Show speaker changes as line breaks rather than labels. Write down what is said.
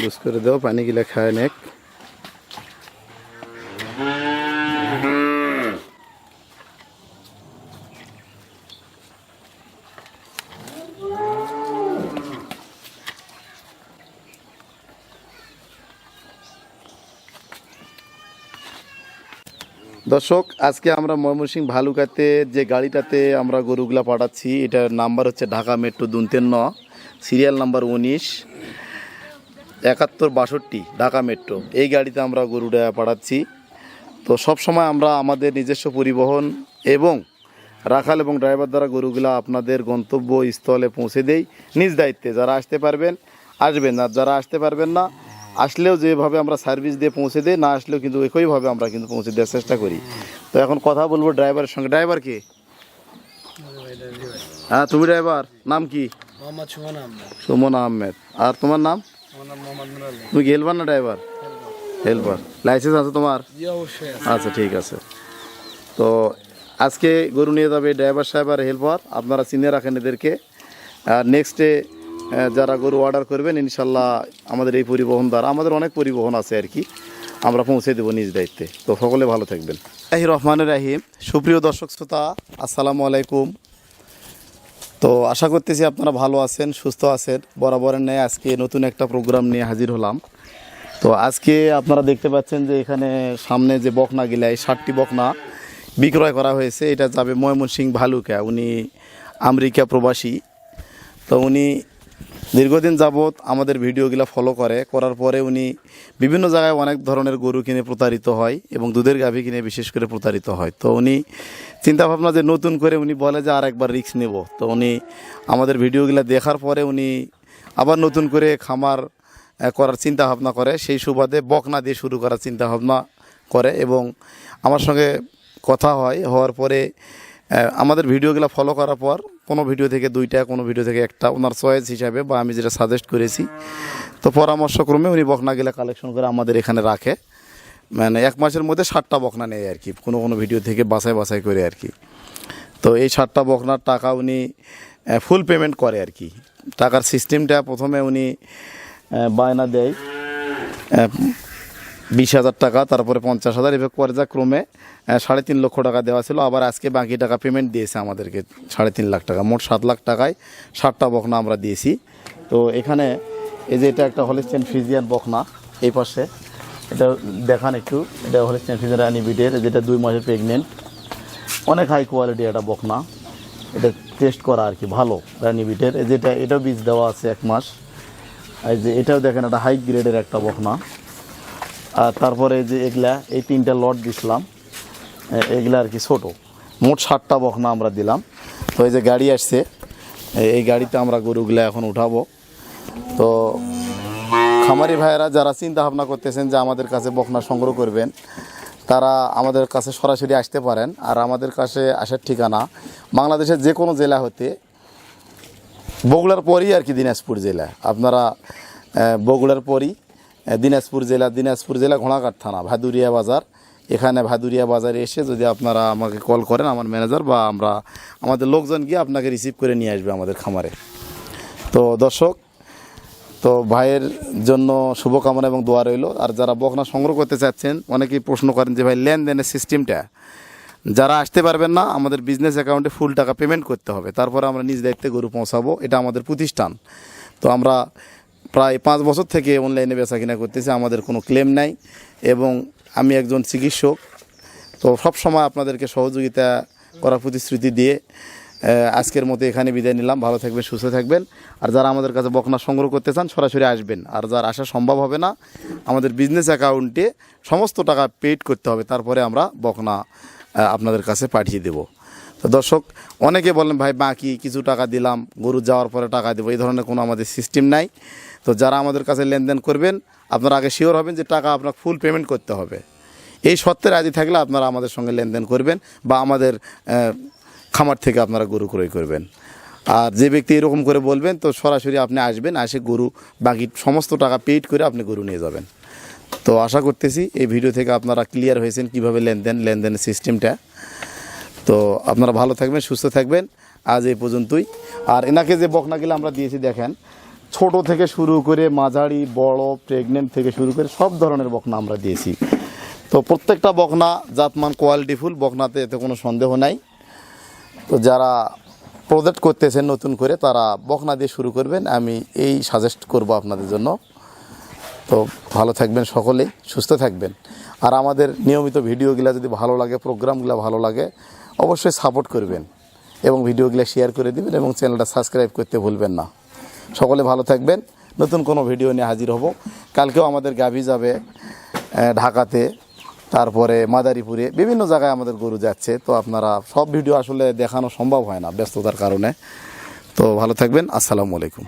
Juice করে দাও পানি গিলা খায় নেক। দর্শক, আজকে আমরা ময়মনসিংহ ভালুকাতে যে গাড়িটাতে আমরা গরুগুলা পাঠাচ্ছি, এটার নাম্বার হচ্ছে ঢাকা মেট্রো দুনতেন্ন সিরিয়াল নাম্বার উনিশ। একাত্তর বাষট্টি ঢাকা মেট্রো। এই গাড়িতে আমরা গরুটা পাঠাচ্ছি। তো সব সময় আমরা আমাদের নিজস্ব পরিবহন এবং রাখাল এবং ড্রাইভার দ্বারা গরুগুলা আপনাদের গন্তব্য স্থলে পৌঁছে দেই। নিজ দায়িত্বে যারা আসতে পারবেন আসবেন আর যারা আসতে পারবেন না আসলেও যেভাবে আমরা সার্ভিস দিয়ে পৌঁছে দিই না আসলেও কিন্তু একইভাবে আমরা কিন্তু পৌঁছে দেওয়ার চেষ্টা করি। তো এখন কথা বলব ড্রাইভারের সঙ্গে। ড্রাইভার কে? হ্যাঁ তুমি ড্রাইভার। নাম কি?
সুমন আহমেদ।
আর তোমার নাম? তুমি কি হেল্পার না ড্রাইভার হেল্পার লাইসেন্স আছে তোমার?
জি অবশ্যই আছে।
আচ্ছা ঠিক আছে। তো আজকে গরু নিয়ে যাবে ড্রাইভার সাহেব আর হেল্পার আপনারা চিনে রাখেন এদেরকে। আর নেক্সটে যারা গরু অর্ডার করবেন ইনশাল্লাহ আমাদের এই পরিবহন দ্বারা আমাদের অনেক পরিবহন আছে আর কি আমরা পৌঁছে দেবো নিজ দায়িত্বে। তো সকলে ভালো থাকবেন। রাহি রহমানের রাহিম। সুপ্রিয় দর্শক শ্রোতা আসসালামু আলাইকুম। তো আশা করতেছি আপনারা ভালো আছেন, সুস্থ আছেন। বরাবরের ন্যায় আজকে নতুন একটা প্রোগ্রাম নিয়ে হাজির হলাম। তো আজকে আপনারা দেখতে পাচ্ছেন যে এখানে সামনে যে বকনা গিলা, এই ষাটটি বকনা বিক্রয় করা হয়েছে। এটা যাবে ময়মনসিং ভালুকা, উনি আমেরিকা প্রবাসী। তো উনি দীর্ঘদিন যাবৎ আমাদের ভিডিওগুলো ফলো করে, করার পরে উনি বিভিন্ন জায়গায় অনেক ধরনের গরু কিনে প্রতারিত হয় এবং দুধের গাভী কিনে বিশেষ করে প্রতারিত হয়। তো উনি চিন্তা ভাবনা যে নতুন করে উনি বলে যে আর একবার রিস্ক নেব। তো উনি আমাদের ভিডিওগুলো দেখার পরে উনি আবার নতুন করে খামার করার চিন্তা ভাবনা করে। সেই সুবাদে বকনা দিয়ে শুরু করার চিন্তা ভাবনা করে এবং আমার সঙ্গে কথা হয়, হওয়ার পরে আমাদের ভিডিওগুলো ফলো করার পর কোনো ভিডিও থেকে দুইটা, কোনো ভিডিও থেকে একটা, ওনার চয়েস হিসাবে বা আমি যেটা সাজেস্ট করেছি। তো পরামর্শক্রমে উনি বকনাগুলো কালেকশন করে আমাদের এখানে রাখে। মানে এক মাসের মধ্যে ষাটটা বকনা নেয় আর কি, কোনো কোনো ভিডিও থেকে বাছাই বাছাই করে আর কি। তো এই ষাটটা বকনার টাকা উনি ফুল পেমেন্ট করে আর কি। টাকার সিস্টেমটা প্রথমে উনি বায়না দেয়। বিশ হাজার টাকা তারপরে পঞ্চাশ হাজার এভাবে আহ, সাড়ে তিন লক্ষ টাকা দেওয়া ছিল। আবার আজকে বাকি টাকা পেমেন্ট দিয়েছে আমাদেরকে সাড়ে তিন লাখ টাকা। মোট সাত লাখ টাকায় ষাটটা বকনা আমরা দিয়েছি। তো এখানে এই যে এটা একটা হলিস্টেন ফিজিয়ান বকনা এই পাশে। এটা দেখান একটু এটা হলিস্টেন ফিজিয়ান রানি বিটের যেটা দুই মাসের প্রেগনেন্ট অনেক হাই কোয়ালিটি একটা বকনা। এটা টেস্ট করা আর কি ভালো রানি বিটের। যেটা এটাও বীজ দেওয়া আছে এক মাস। এই যে এটাও দেখেন একটা হাই গ্রেডের একটা বকনা। আর তারপরে যে এগুলা, এই তিনটা লট দিছিলাম এগুলা আর কি ছোটো। মোট ষাটটা বকনা আমরা দিলাম। তো এই যে গাড়ি আসছে এই গাড়িতে আমরা গরুগুলা এখন উঠাবো। তো খামারি ভাইয়েরা যারা চিন্তা ভাবনা করতেছেন যে আমাদের কাছে বকনা সংগ্রহ করবেন, তারা আমাদের কাছে সরাসরি আসতে পারেন। আর আমাদের কাছে আসার ঠিকানা বাংলাদেশের যে কোনো জেলা হতে বগুড়ার পরই আর কি দিনাজপুর জেলা। আপনারা বগুড়ার পরই দিনাজপুর জেলা দিনাজপুর জেলা ঘোড়াঘাট থানা, ভাদুরিয়া বাজার। এখানে ভাদুরিয়া বাজারে এসে যদি আপনারা আমাকে কল করেন, আমার ম্যানেজার বা আমরা, আমাদের লোকজন গিয়ে আপনাকে রিসিভ করে নিয়ে আসবে আমাদের খামারে। তো দর্শক, তো ভাইয়ের জন্য শুভকামনা এবং দোয়া রইল। আর যারা বকনা সংগ্রহ করতে চাচ্ছেন, অনেকেই প্রশ্ন করেন যে ভাই, লেনদেনের সিস্টেমটা? যারা আসতে পারবেন না, আমাদের বিজনেস অ্যাকাউন্টে ফুল টাকা পেমেন্ট করতে হবে। তারপরে আমরা নিজ দায়িত্বে গরু পৌঁছাবো, এটা আমাদের প্রতিষ্ঠান। তো আমরা প্রায় পাঁচ বছর থেকে অনলাইনে বেচা কিনা করতেছি, আমাদের কোনো ক্লেম নাই এবং আমি একজন চিকিৎসক। তো সব সময় আপনাদেরকে সহযোগিতা করার প্রতিশ্রুতি দিয়ে আজকের মতো এখানে বিদায় নিলাম। ভালো থাকবেন, সুস্থ থাকবেন। আর যারা আমাদের কাছে বকনা সংগ্রহ করতে চান, সরাসরি আসবেন। আর যার আসা সম্ভব হবে না, আমাদের বিজনেস অ্যাকাউন্টে সমস্ত টাকা পেড করতে হবে। তারপরে আমরা বকনা আপনাদের কাছে পাঠিয়ে দেব। তো দর্শক, অনেকে বলেন, ভাই, বাকি কিছু টাকা দিলাম, গরু যাওয়ার পরে টাকা দেবো। এই ধরনের কোনো আমাদের সিস্টেম নাই। তো যারা আমাদের কাছে লেনদেন করবেন, আপনারা আগে শিওর হবেন যে টাকা আপনার ফুল পেমেন্ট করতে হবে। এই সত্ত্বে রাজি থাকলে আপনারা আমাদের সঙ্গে লেনদেন করবেন বা আমাদের খামার থেকে আপনারা গরু ক্রয় করবেন। আর যে ব্যক্তি এরকম করে বলবেন, তো সরাসরি আপনি আসবেন, আসে গরু, বাকি সমস্ত টাকা পেইড করে আপনি গরু নিয়ে যাবেন। তো আশা করতেছি এই ভিডিও থেকে আপনারা ক্লিয়ার হয়েছেন কীভাবে লেনদেন, লেনদেনের সিস্টেমটা তো আপনারা ভালো থাকবেন, সুস্থ থাকবেন। আজ এই পর্যন্তই। আর এনাকে যে বকনাগুলো আমরা দিয়েছি, দেখেন, ছোট থেকে শুরু করে মাঝারি, বড় প্রেগনেন্ট থেকে শুরু করে সব ধরনের বকনা আমরা দিয়েছি। তো প্রত্যেকটা বকনা জাতমান কোয়ালিটিফুল বকনাতে এতে কোনো সন্দেহ নাই। তো যারা প্রজেক্ট করতেছেন নতুন করে, তারা বকনা দিয়ে শুরু করবেন। আমি এই সাজেস্ট করব আপনাদের জন্য। তো ভালো থাকবেন সকলেই, সুস্থ থাকবেন। আর আমাদের নিয়মিত ভিডিওগুলো যদি ভালো লাগে প্রোগ্রামগুলো ভালো লাগে অবশ্যই সাপোর্ট করবেন এবং ভিডিওগুলো শেয়ার করে দিবেন এবং চ্যানেলটা সাবস্ক্রাইব করতে ভুলবেন না। সকলে ভালো থাকবেন। নতুন কোনো ভিডিও নিয়ে হাজির হব। কালকেও আমাদের গাভি যাবে ঢাকাতে, তারপরে মাদারীপুরে, বিভিন্ন জায়গায় আমাদের গরু যাচ্ছে। তো আপনারা সব ভিডিও আসলে দেখানো সম্ভব হয় না ব্যস্ততার কারণে। তো ভালো থাকবেন। আসসালামু আলাইকুম।